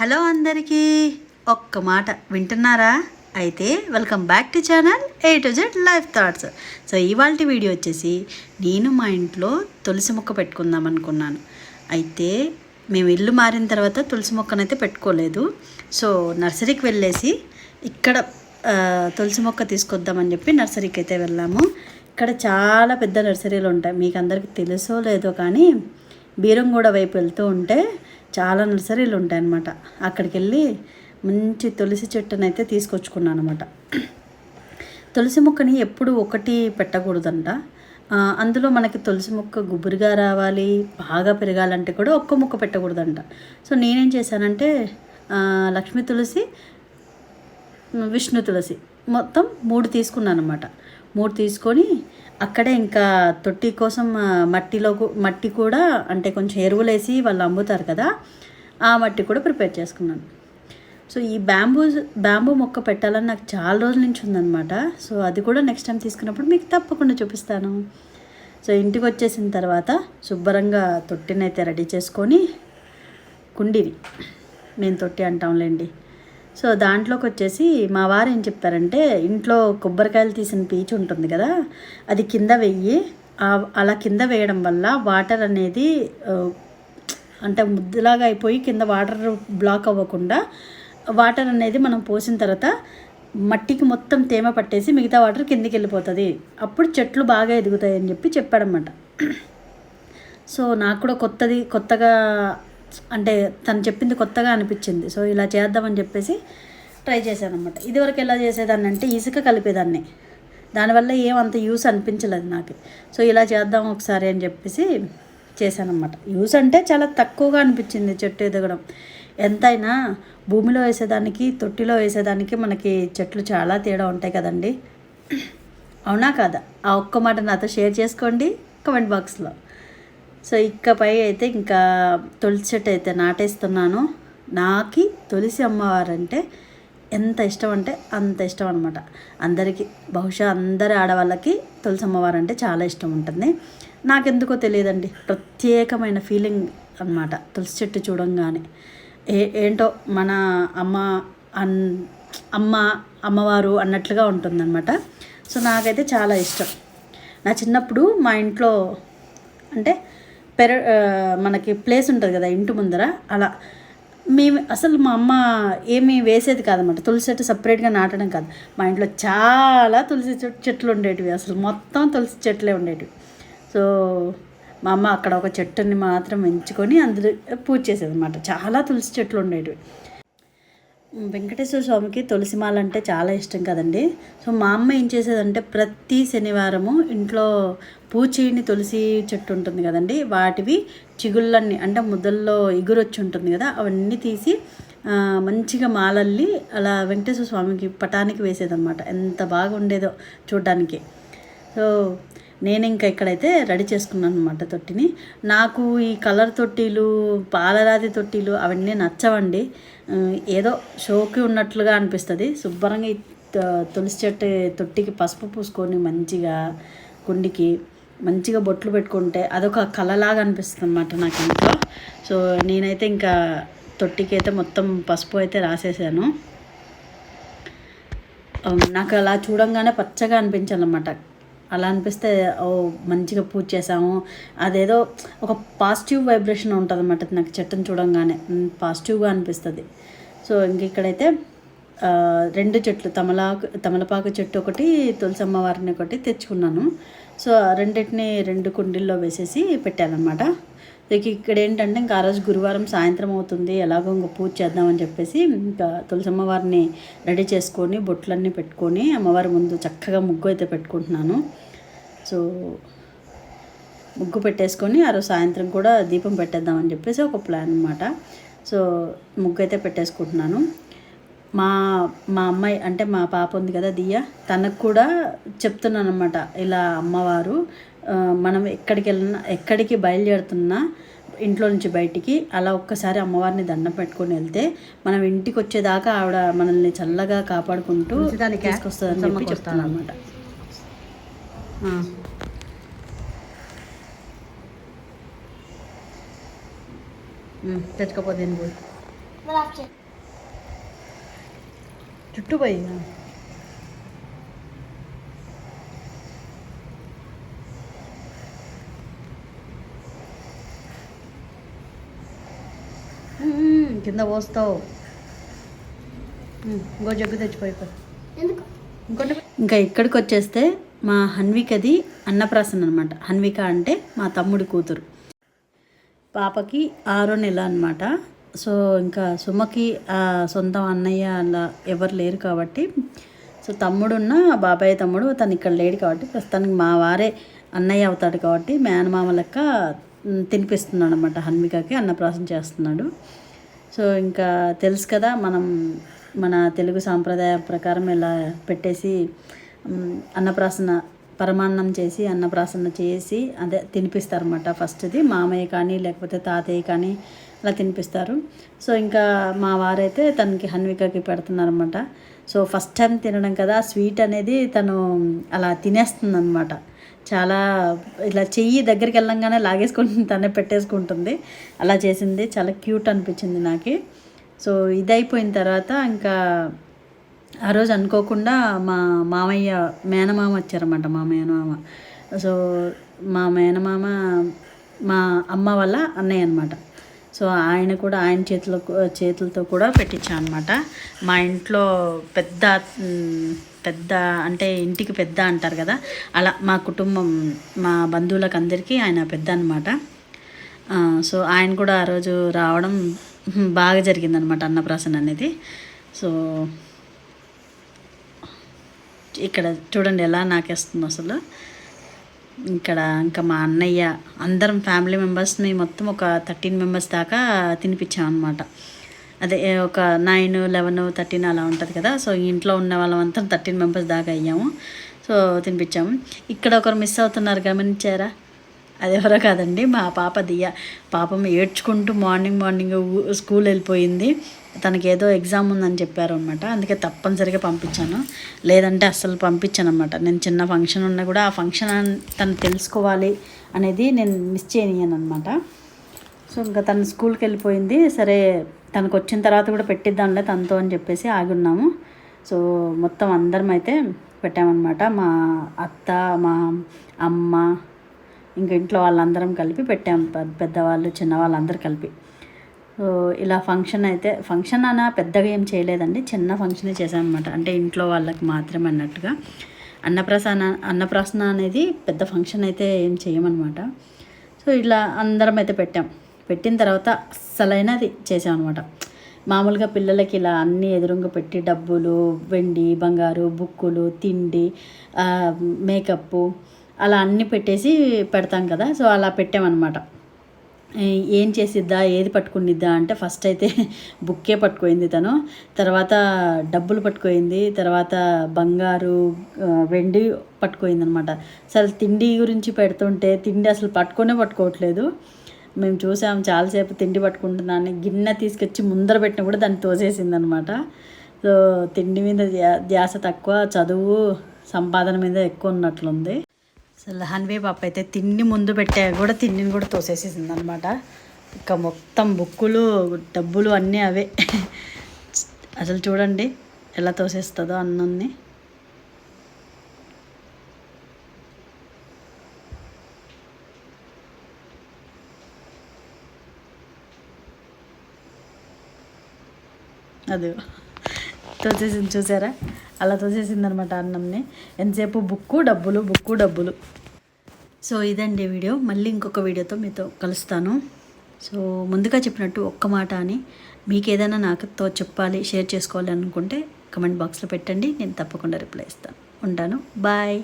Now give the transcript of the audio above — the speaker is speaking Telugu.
హలో అందరికీ ఒక్క మాట వింటున్నారా? అయితే welcome back to channel A to Z life thoughts so ఇవాళ వీడియో వచ్చేసి నేను మా ఇంట్లో తులసి మొక్క పెట్టుకుందాం అనుకున్నాను. అయితే మేము ఇల్లు మారిన తర్వాత తులసి మొక్కనైతే పెట్టుకోలేదు. సో నర్సరీకి వెళ్ళేసి ఇక్కడ తులసి మొక్క తీసుకొద్దామని చెప్పి నర్సరీకి అయితే వెళ్ళాము. ఇక్కడ చాలా పెద్ద నర్సరీలు ఉంటాయి. మీకు అందరికీ తెలుసో లేదో కానీ బీరంగూడ వైపు వెళ్తూ ఉంటే చాలా నర్సరీలు ఉంటాయన్నమాట అక్కడికి వెళ్ళి మంచి తులసి చెట్టునైతే అయితే తీసుకొచ్చుకున్నాను అనమాట తులసి మొక్కని ఎప్పుడు ఒకటి పెట్టకూడదంట. అందులో మనకి తులసి మొక్క గుబురుగా రావాలి బాగా పెరగాలంటే కూడా ఒక్క మొక్క పెట్టకూడదంట. సో నేనేం చేశానంటే లక్ష్మీ తులసి విష్ణు తులసి మొత్తం మూడు తీసుకున్నాను అనమాట మూడు తీసుకొని అక్కడే ఇంకా తొట్టి కోసం మట్టిలో మట్టి కూడా అంటే కొంచెం ఎరువులేసి వాళ్ళు అమ్ముతారు కదా ఆ మట్టి కూడా ప్రిపేర్ చేసుకున్నాను. సో ఈ బ్యాంబూ బ్యాంబూ మొక్క పెట్టాలని నాకు చాలా రోజుల నుంచి ఉందన్నమాట. సో అది కూడా నెక్స్ట్ టైం తీసుకున్నప్పుడు మీకు తప్పకుండా చూపిస్తాను. సో ఇంటికి వచ్చేసిన తర్వాత శుభ్రంగా తొట్టినైతే రెడీ చేసుకొని కుండీని మేము తొట్టి అంటాంలేండి. సో దాంట్లోకి వచ్చేసి మా వారు ఏం చెప్పారంటే ఇంట్లో కొబ్బరికాయలు తీసిన పీచు ఉంటుంది కదా అది కింద వెయ్యి అలా కింద వేయడం వల్ల వాటర్ అనేది అంటే ముద్దలాగా అయిపోయి కింద వాటర్ బ్లాక్ అవ్వకుండా వాటర్ అనేది మనం పోసిన తర్వాత మట్టికి మొత్తం తేమ పట్టేసి మిగతా వాటర్ కిందికి వెళ్ళిపోతుంది అప్పుడు చెట్లు బాగా ఎదుగుతాయి అని చెప్పి చెప్పాడనమాట సో నాకు కూడా కొత్తది కొత్తగా అంటే తను చెప్పింది కొత్తగా అనిపించింది. సో ఇలా చేద్దామని చెప్పేసి ట్రై చేశాను అనమాట ఇదివరకు ఎలా చేసేదాన్ని అంటే ఇసుక కలిపేదాన్ని. దానివల్ల ఏమంత యూస్ అనిపించలేదు నాకు. సో ఇలా చేద్దాం ఒకసారి అని చెప్పేసి చేశానమాట యూస్ అంటే చాలా తక్కువగా అనిపించింది చెట్టు ఎదగడం. ఎంతైనా భూమిలో వేసేదానికి తొట్టిలో వేసేదానికి మనకి చెట్లు చాలా తేడా ఉంటాయి కదండి. అవునా కాదా? ఆ ఒక్క మాట నాతో షేర్ చేసుకోండి. కమెంట్ బాక్స్లో. సో ఇకపై అయితే ఇంకా తులసి చెట్టు అయితే నాటేస్తున్నాను. నాకు తులసి అమ్మవారు అంటే ఎంత ఇష్టం అంటే అంత ఇష్టం అనమాట అందరికీ బహుశా అందరి ఆడవాళ్ళకి తులసి అమ్మవారు అంటే చాలా ఇష్టం ఉంటుంది. నాకెందుకో తెలియదండి. ప్రత్యేకమైన ఫీలింగ్ అన్నమాట తులసి చెట్టు చూడంగానే. ఏ ఏంటో మన అమ్మ అన్ అమ్మ అమ్మవారు అన్నట్లుగా ఉంటుందన్నమాట. సో నాకైతే చాలా ఇష్టం. నా చిన్నప్పుడు మా ఇంట్లో అంటే పెర మనకి ప్లేస్ ఉంటుంది కదా ఇంటి ముందర అలా. మేము అసలు మా అమ్మ ఏమీ వేసేది కాదన్నమాట. తులసి చెట్టు సపరేట్గా నాటడం కాదు. మా ఇంట్లో చాలా తులసి చెట్- చెట్లు ఉండేటివి. అసలు మొత్తం తులసి చెట్లే ఉండేటివి. సో మా అమ్మ అక్కడ ఒక చెట్టుని మాత్రం ఎంచుకొని అందులో పూజ చేసేది అనమాట చాలా తులసి చెట్లు ఉండేటివి. వెంకటేశ్వర స్వామికి తులసిమాల అంటే చాలా ఇష్టం కదండి. సో మా అమ్మ ఏం చేసేదంటే ప్రతి శనివారము ఇంట్లో పూచీని తులసి చెట్టు ఉంటుంది కదండి. వాటివి చిగుళ్ళన్నీ అంటే ముద్దల్లో ఎగురొచ్చి ఉంటుంది కదా అవన్నీ తీసి మంచిగా మాలల్లి అలా వెంకటేశ్వర స్వామికి పటానికి వేసేదన్నమాట. ఎంత బాగుండేదో చూడడానికి. సో నేను ఇంకా ఇక్కడైతే రెడీ చేసుకున్నాను అనమాట తొట్టిని. నాకు ఈ కలర్ తొట్టిలు పాలరాతి తొట్టిలు అవన్నీ నచ్చవండి. ఏదో షోకి ఉన్నట్లుగా అనిపిస్తుంది. శుభ్రంగా తులసి చెట్టు తొట్టికి పసుపు పూసుకొని మంచిగా కుండికి మంచిగా బొట్లు పెట్టుకుంటే అదొక కళలాగా అనిపిస్తుంది అనమాట నాకు ఇంట్లో. సో నేనైతే ఇంకా తొట్టికి అయితే మొత్తం పసుపు అయితే రాసేసాను. నాకు అలా చూడంగానే పచ్చగా అనిపించాలన్నమాట. అలా అనిపిస్తే ఓ మంచిగా పూజ చేసాము అదేదో ఒక పాజిటివ్ వైబ్రేషన్ ఉంటుంది అన్నమాట నాకు చెట్టును చూడంగానే. పాజిటివ్గా అనిపిస్తుంది. సో ఇంక ఇక్కడైతే రెండు చెట్లు తమలాకు తమలపాకు చెట్టు ఒకటి తులసమ్మ వారిని ఒకటి తెచ్చుకున్నాను. సో రెండింటిని రెండు కుండీల్లో వేసేసి పెట్టానమాట ఇక ఇక్కడ ఏంటంటే ఇంకా ఆ రోజు గురువారం సాయంత్రం అవుతుంది ఎలాగో ఇంకా పూజ చేద్దామని చెప్పేసి ఇంకా తులసి అమ్మవారిని రెడీ చేసుకొని బొట్లన్నీ పెట్టుకొని అమ్మవారి ముందు చక్కగా ముగ్గు అయితే పెట్టుకుంటున్నాను. సో ముగ్గు పెట్టేసుకొని ఆ రోజు సాయంత్రం కూడా దీపం పెట్టేద్దామని చెప్పేసి ఒక ప్లాన్ అనమాట సో ముగ్గు అయితే పెట్టేసుకుంటున్నాను. మా మా అమ్మాయి అంటే మా పాప ఉంది కదా దియ్య తనకు కూడా చెప్తున్నాను అనమాట ఇలా అమ్మవారు మనం ఎక్కడికి వెళ్ళినా ఎక్కడికి బయలుదేరుతున్నా ఇంట్లో నుంచి బయటికి అలా ఒక్కసారి అమ్మవారిని దండం పెట్టుకొని వెళ్తే మనం ఇంటికి వచ్చేదాకా ఆవిడ మనల్ని చల్లగా కాపాడుకుంటూ తీసుకొస్తుందని చెప్పి చెప్తాను అనమాట తెచ్చుకోపోతే చుట్టూ పోయి మ్మ్, కింద పోస్తావు. ఇంకో జగ్గు తెచ్చిపోయి ఎందుకు? ఇంకోటి ఇంకా ఇక్కడికి వచ్చేస్తే మా హన్వికది అన్నప్రాసన అనమాట హన్విక అంటే మా తమ్ముడి కూతురు. పాపకి ఆరో నెల అనమాట సో ఇంకా సుమకి సొంతం అన్నయ్య అలా ఎవరు లేరు కాబట్టి సో తమ్ముడున్న బాబాయ్ తమ్ముడు తను ఇక్కడ లేడు కాబట్టి ప్రస్తుతానికి మా వారే అన్నయ్య అవుతాడు కాబట్టి మేనమామ లెక్క తినిపిస్తున్నాడు అనమాట హన్వికకి అన్నప్రాసన చేస్తున్నాడు. సో ఇంకా తెలుసు కదా మనం మన తెలుగు సాంప్రదాయ ప్రకారం ఇలా పెట్టేసి అన్నప్రాసన పరమాన్నం చేసి అన్నప్రాసన చేసి అదే తినిపిస్తారనమాట ఫస్ట్ది మామయ్య కానీ లేకపోతే తాతయ్య కానీ అలా తినిపిస్తారు. సో ఇంకా మా వారైతే తనకి హన్వికకి పెడుతున్నారన్నమాట. సో ఫస్ట్ టైం తినడం కదా స్వీట్ అనేది తను అలా తినేస్తుంది చాలా ఇలా చెయ్యి దగ్గరికి వెళ్ళంగానే లాగేసుకుంటుంది తనే పెట్టేసుకుంటుంది. అలా చేసింది. చాలా క్యూట్ అనిపించింది నాకు. సో ఇది అయిపోయిన తర్వాత ఇంకా ఆ రోజు అనుకోకుండా మా మామయ్య మేనమామ వచ్చారన్నమాట మా మేనమామ. సో మా మేనమామ మా అమ్మ వాళ్ళ అన్నయ్య అనమాట సో ఆయన కూడా ఆయన చేతిలో చేతులతో కూడా పెట్టించాను అనమాట మా ఇంట్లో పెద్ద పెద్ద అంటే ఇంటికి పెద్ద అంటారు కదా అలా మా కుటుంబం మా బంధువులకు అందరికీ ఆయన పెద్ద అనమాట సో ఆయన కూడా ఆ రోజు రావడం బాగా జరిగిందనమాట అన్నప్రాసన అనేది. సో ఇక్కడ చూడండి ఎలా నాకేస్తుంది అసలు. ఇక్కడ ఇంకా మా అన్నయ్య అందరం ఫ్యామిలీ మెంబర్స్ని మొత్తం ఒక థర్టీన్ మెంబర్స్ దాకా తినిపించాం అనమాట అదే ఒక నైన్ లెవెన్ థర్టీన్ అలా ఉంటుంది కదా. సో ఇంట్లో ఉన్న వాళ్ళమంతా థర్టీన్ మెంబర్స్ దాకా అయ్యాము. సో తినిపించాము. ఇక్కడ ఒకరు మిస్ అవుతున్నారు గమనించారా? అది ఎవరో కాదండి మా పాప దియ. పాపం ఏడ్చుకుంటూ మార్నింగ్ మార్నింగ్ స్కూల్ వెళ్ళిపోయింది. తనకి ఏదో ఎగ్జామ్ ఉందని చెప్పారు అనమాట అందుకే తప్పనిసరిగా పంపించాను. లేదంటే అస్సలు పంపించాను అనమాట నేను చిన్న ఫంక్షన్ ఉన్నా కూడా ఆ ఫంక్షన్ తను తెలుసుకోవాలి అనేది నేను మిస్ చేయనియను అనమాట సో ఇంకా తను స్కూల్కి వెళ్ళిపోయింది. సరే తనకు వచ్చిన తర్వాత కూడా పెట్టిద్దాంలే తనతో అని చెప్పేసి ఆగి ఉన్నాము సో మొత్తం అందరం అయితే పెట్టామన్నమాట. మా అత్త మా అమ్మ ఇంకా ఇంట్లో వాళ్ళందరం కలిపి పెట్టాం. పెద్దవాళ్ళు చిన్నవాళ్ళు అందరు కలిపి. సో ఇలా ఫంక్షన్ అయితే ఫంక్షన్ అన్న పెద్దగా ఏం చేయలేదండి. చిన్న ఫంక్షనే చేశామన్నమాట. అంటే ఇంట్లో వాళ్ళకి మాత్రమే అన్నట్టుగా. అన్నప్రసన్న అన్నప్రాసన అనేది పెద్ద ఫంక్షన్ అయితే ఏం చేయమన్నమాట. సో ఇలా అందరం అయితే పెట్టాం. పెట్టిన తర్వాత అస్సలైనది చేసామన్నమాట. మామూలుగా పిల్లలకి ఇలా అన్నీ ఎదురుగా పెట్టి డబ్బులు వెండి బంగారు బుక్కులు తిండి మేకప్ అలా అన్నీ పెట్టేసి పెడతాం కదా సో అలా పెట్టామన్నమాట. ఏం చేసిద్దా ఏది పట్టుకునిద్దా అంటే ఫస్ట్ అయితే బుక్కే పట్టుకోయింది తను. తర్వాత డబ్బులు పట్టుకోయింది తర్వాత బంగారు వెండి పట్టుకోయింది అనమాట అసలు తిండి గురించి పెడుతుంటే తిండి అసలు పట్టుకొనే పట్టుకోవట్లేదు. మేము చూసాము చాలాసేపు తిండి పట్టుకుంటున్నాను గిన్నె తీసుకొచ్చి ముందర పెట్టిన కూడా దాన్ని తోసేసింది అనమాట సో తిండి మీద ధ్యాస తక్కువ చదువు సంపాదన మీద ఎక్కువ ఉన్నట్లుంది. సో లహన్వే పాప అయితే తిండి ముందు పెట్టా కూడా తిండిని కూడా తోసేసేసింది అనమాట ఇక మొత్తం బుక్కులు డబ్బులు అన్నీ అవే. అసలు చూడండి ఎలా తోసేస్తుందో అన్నీ అది. తోసేసింది చూసారా? అలా తోసేసింది అనమాట అన్నంని. ఎంతసేపు? బుక్కు డబ్బులు బుక్కు డబ్బులు. సో ఇదండి వీడియో. మళ్ళీ ఇంకొక వీడియోతో మీతో కలుస్తాను. సో ముందుగా చెప్పినట్టు ఒక్క మాట అని మీకు ఏదైనా నాకుతో చెప్పాలి షేర్ చేసుకోవాలి అనుకుంటే కమెంట్ బాక్స్లో పెట్టండి. నేను తప్పకుండా రిప్లై ఇస్తాను. ఉంటాను. బాయ్.